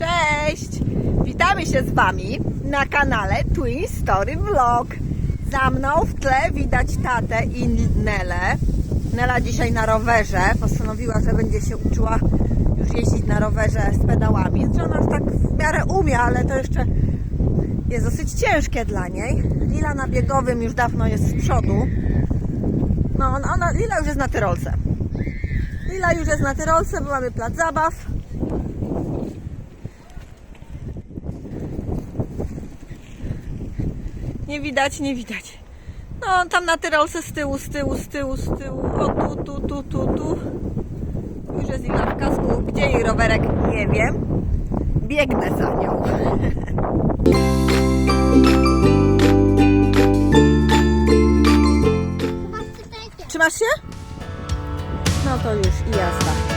Cześć! Witamy się z Wami na kanale Twin Story Vlog. Za mną w tle widać tatę i Nelę. Nela dzisiaj na rowerze postanowiła, że będzie się uczyła już jeździć na rowerze z pedałami. Że ona już tak w miarę umie, ale to jeszcze jest dosyć ciężkie dla niej. Lila na biegowym już dawno jest z przodu. No, ona, Lila już jest na tyrolce. Lila już jest na tyrolce, bo mamy plac zabaw. Nie widać, nie widać. No, tam na tyrolce z tyłu, z tyłu, z tyłu, z tyłu. O, tu, tu, tu, tu, tu. Już jest Lila w kasku. Gdzie jej rowerek? Nie wiem. Biegnę za nią. Trzymasz się? No to już i jazda.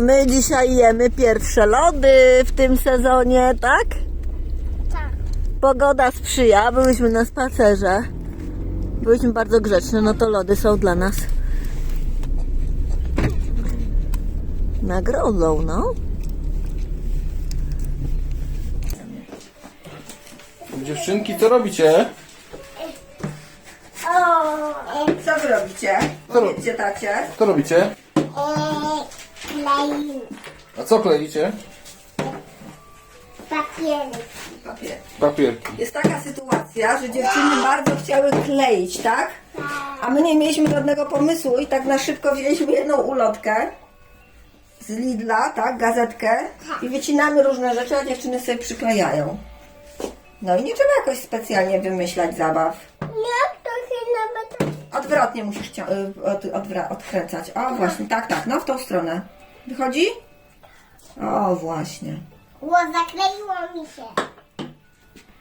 A my dzisiaj jemy pierwsze lody w tym sezonie, tak? Tak. Pogoda sprzyja, byliśmy na spacerze. Byliśmy bardzo grzeczne, no to lody są dla nas nagrodą, no. Dziewczynki, co robicie? O, e, Co wy robicie? Co Powiedzcie tacie. Co robicie? Klej A co kleicie? papiery. Papier. Papierki. Jest taka sytuacja, że dziewczyny bardzo chciały kleić, tak? A my nie mieliśmy żadnego pomysłu i tak na szybko wzięliśmy jedną ulotkę z Lidla, tak, gazetkę i wycinamy różne rzeczy, a dziewczyny sobie przyklejają. No i nie trzeba jakoś specjalnie wymyślać zabaw. Jak to się nawet... Odwrotnie musisz cia- y, od, odwra- odkręcać. O, właśnie, tak, tak, no w tą stronę. Wychodzi? O, właśnie. Ło, zakleiło mi się.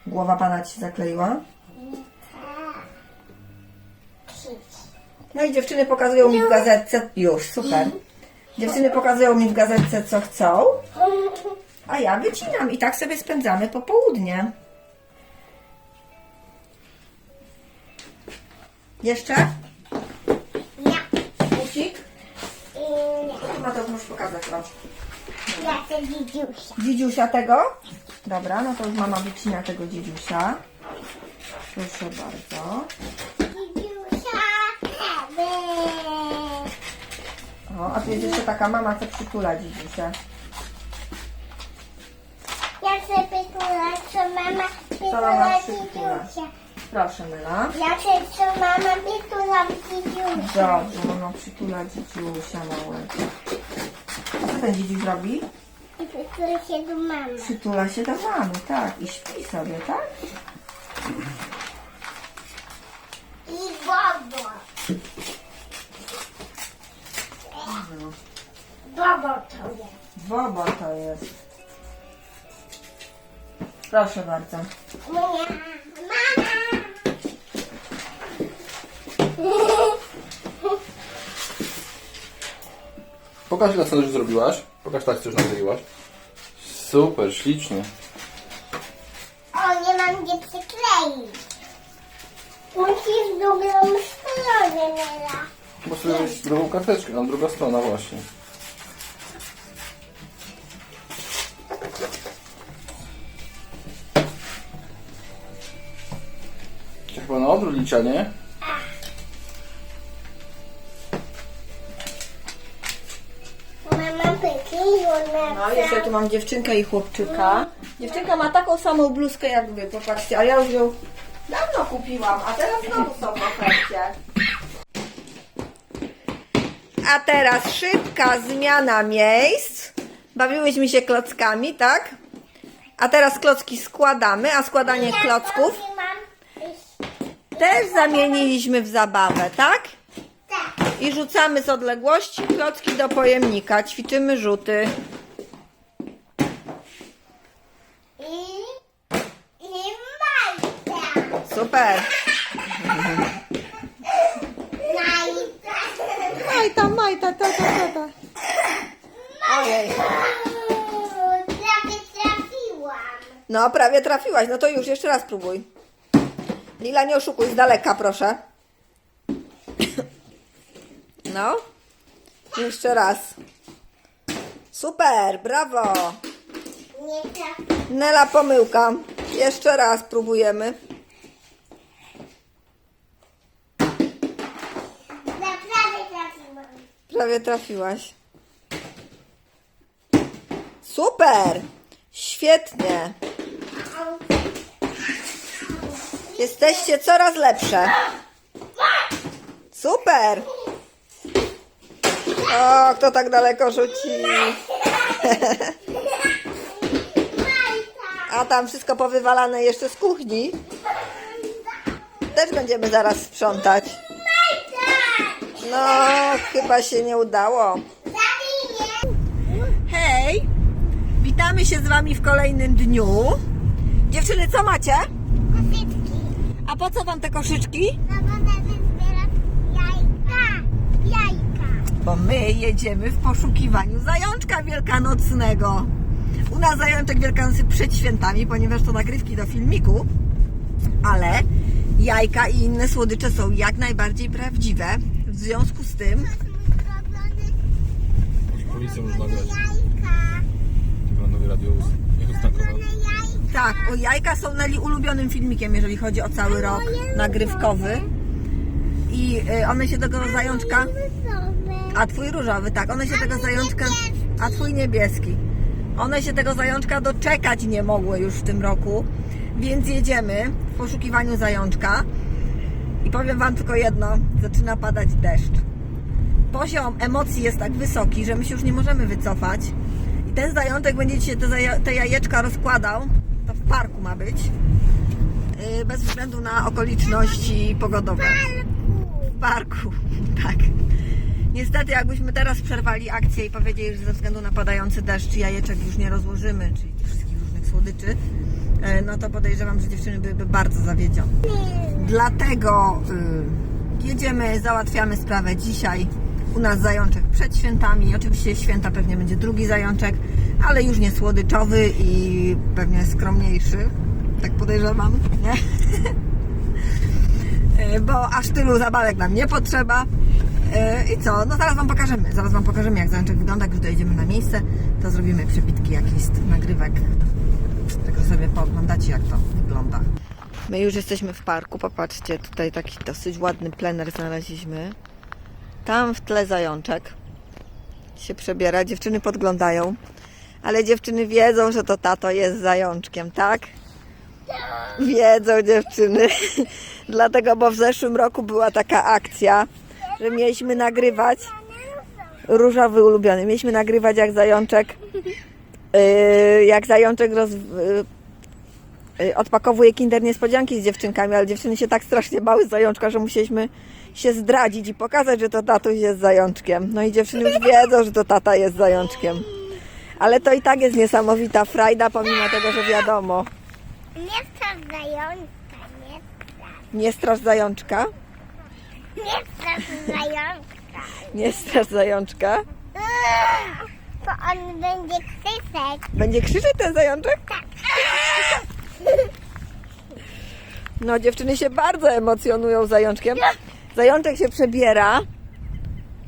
Głowa pana ci zakleiła? No i dziewczyny pokazują mi w gazetce, już, super. Dziewczyny pokazują mi w gazetce, co chcą, a ja wycinam i tak sobie spędzamy popołudnie. Jeszcze? No to możesz pokazać wam. ja chcę dzidziusia. Dzidziusia tego? Dobra, no to już mama wycina tego dzidziusia. Proszę bardzo. Dzidziusia. O, a tu jest jeszcze taka mama, co przytula dzidziusia. Ja chcę pytulać, co mama mama pytula przytula? dzidziusia. Proszę, Myla. Ja chcę, co mama pytula dzidziusia. Dobrze, mama przytula dzidziusia małego. A co ten dzidziuś robi? I się do mamy. Przytula się do mamy, tak. I śpi sobie, tak? I bobo. Bobo to jest. Bobo to jest. Proszę bardzo. Moja mama. Pokaż ile już zrobiłaś. Pokaż tak, co już nakleiłaś. Super, ślicznie. O, nie mam gdzie przykleić. Musisz drugą stronę, Nela. Bo sobie drugą karteczkę, tam druga strona właśnie. Chyba na odwrót licia, nie? Tu mam dziewczynkę i chłopczyka. Dziewczynka ma taką samą bluzkę jak wy, popatrzcie, ale ja już ją dawno kupiłam, a teraz znowu są w ofercie. A teraz szybka zmiana miejsc. Bawiłyśmy się klockami, tak? A teraz klocki składamy, a składanie klocków też zamieniliśmy w zabawę, tak? Tak. I rzucamy z odległości klocki do pojemnika. Ćwiczymy rzuty. I, i Majka. Super. Majka. Majta, majta, tata, tata. Ojej. Prawie trafiłam. No, prawie trafiłaś. No to już, jeszcze raz próbuj. Lila, nie oszukuj, z daleka, proszę. No. Jeszcze raz. Super, brawo. Nie trafiłam. Nela, pomyłka. Jeszcze raz próbujemy. Naprawdę trafiłam. Prawie trafiłaś. Super! Świetnie! Jesteście coraz lepsze. Super! O, kto tak daleko rzuci? A tam wszystko powywalane jeszcze z kuchni. Też będziemy zaraz sprzątać. No, chyba się nie udało. Hej! Witamy się z Wami w kolejnym dniu. Dziewczyny, co macie? Kosytki. A po co Wam te koszyczki? No bo będę zbierać jajka. Jajka. Bo my jedziemy w poszukiwaniu zajączka wielkanocnego. U nas zajączek wielkanocny przed świętami, ponieważ to nagrywki do filmiku, ale jajka i inne słodycze są jak najbardziej prawdziwe. W związku z tym Policję można grać. Jajka. Na nowy radiowóz. Niech odstankował. Tak, o jajka są Neli ulubionym filmikiem, jeżeli chodzi o cały rok nagrywkowy. I y, one się tego zajączka, a twój różowy, tak, one się tego zajączka, a twój niebieski. One się tego zajączka doczekać nie mogły już w tym roku, więc jedziemy w poszukiwaniu zajączka. I powiem Wam tylko jedno, zaczyna padać deszcz. Poziom emocji jest tak wysoki, że my się już nie możemy wycofać. I ten zajączek będzie się te, te jajeczka rozkładał. To w parku ma być. Yy, Bez względu na okoliczności pogodowe. W parku, tak. Niestety, jakbyśmy teraz przerwali akcję i powiedzieli, że ze względu na padający deszcz jajeczek już nie rozłożymy, czyli wszystkich różnych słodyczy, no to podejrzewam, że dziewczyny byłyby bardzo zawiedzione. Dlatego y, jedziemy, załatwiamy sprawę dzisiaj. U nas zajączek przed świętami. Oczywiście święta pewnie będzie drugi zajączek, ale już nie słodyczowy i pewnie skromniejszy. Tak podejrzewam, nie? Y, Bo aż tylu zabawek nam nie potrzeba. Y, I co? No zaraz Wam pokażemy. Zaraz Wam pokażemy, jak zajączek wygląda. Gdy dojedziemy na miejsce, to zrobimy przebitki jakichś nagrywek. Tego sobie pooglądacie, jak to wygląda. My już jesteśmy w parku. Popatrzcie, tutaj taki dosyć ładny plener znaleźliśmy. Tam w tle zajączek się przebiera. Dziewczyny podglądają, ale dziewczyny wiedzą, że to tato jest zajączkiem, tak? Wiedzą dziewczyny. Dlatego, bo w zeszłym roku była taka akcja, że mieliśmy nagrywać różowy ulubiony. Mieliśmy nagrywać jak zajączek jak zajączek roz, yy, yy, odpakowuje kinder niespodzianki z dziewczynkami, ale dziewczyny się tak strasznie bały zajączka, że musieliśmy się zdradzić i pokazać, że to tatuś jest zajączkiem. No i dziewczyny już wiedzą, że to tata jest zajączkiem. Ale to i tak jest niesamowita frajda, pomimo tego, że wiadomo. Nie strasz zajączka, nie strasz. Nie strasz zajączka, Nie strasz zajączka. nie strasz zajączka. To on będzie krzyczeć. Będzie krzyczeć ten zajączek? No, dziewczyny się bardzo emocjonują zajączkiem. Zajączek się przebiera.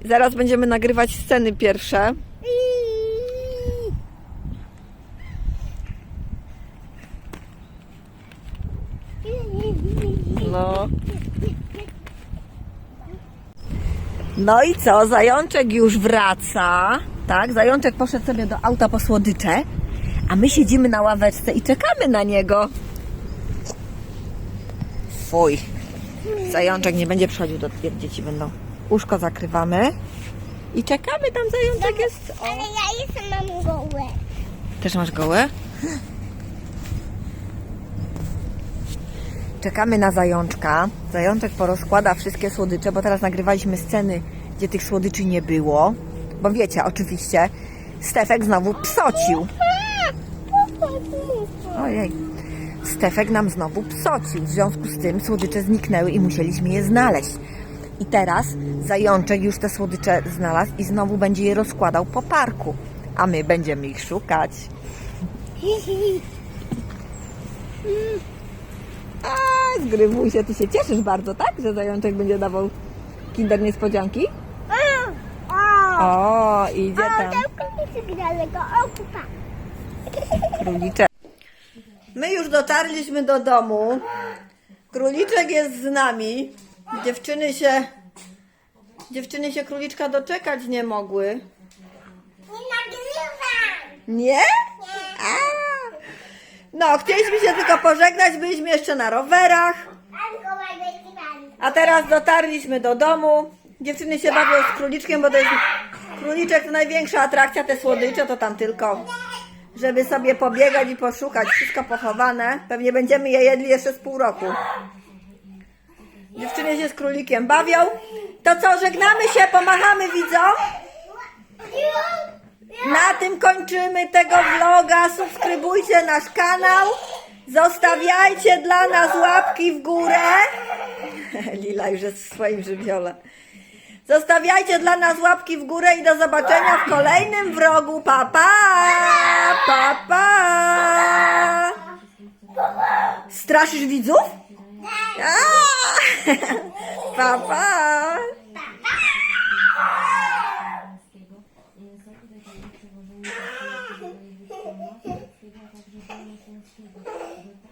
Zaraz będziemy nagrywać sceny pierwsze. No. No i co? Zajączek już wraca. Tak, zajączek poszedł sobie do auta po słodycze, a my siedzimy na ławeczce i czekamy na niego. Fuj. Zajączek nie będzie przychodził do dzieci będą. Łóżko zakrywamy i czekamy, tam zajączek jest. Ale ja jeszcze mam gołę. Też masz gołe? Czekamy na zajączka. Zajączek porozkłada wszystkie słodycze, bo teraz nagrywaliśmy sceny, gdzie tych słodyczy nie było. Bo wiecie, oczywiście, Stefek znowu psocił. Ojej. Stefek nam znowu psocił. W związku z tym słodycze zniknęły i musieliśmy je znaleźć. I teraz zajączek już te słodycze znalazł i znowu będzie je rozkładał po parku. A my będziemy ich szukać. A, zgrywuj się, ty się cieszysz bardzo, tak? Że zajączek będzie dawał kinder niespodzianki? O! Idzie tam króliczek. My już dotarliśmy do domu. Króliczek jest z nami. Dziewczyny się... Dziewczyny się króliczka doczekać nie mogły. Nie nagrywam. Nie? A. No, chcieliśmy się tylko pożegnać, byliśmy jeszcze na rowerach. A teraz dotarliśmy do domu. Dziewczyny się bawią z króliczkiem, bo to jest króliczek to największa atrakcja, te słodycze to tam tylko, żeby sobie pobiegać i poszukać. Wszystko pochowane. Pewnie będziemy je jedli jeszcze z pół roku. Dziewczyny się z królikiem bawią. To co, żegnamy się, pomachamy widzom. Na tym kończymy tego vloga. Subskrybujcie nasz kanał. Zostawiajcie dla nas łapki w górę. Lila już jest w swoim żywiole. Zostawiajcie dla nas łapki w górę i do zobaczenia w kolejnym wrogu. Pa, pa! pa, pa. Straszysz widzów? A! Pa, pa.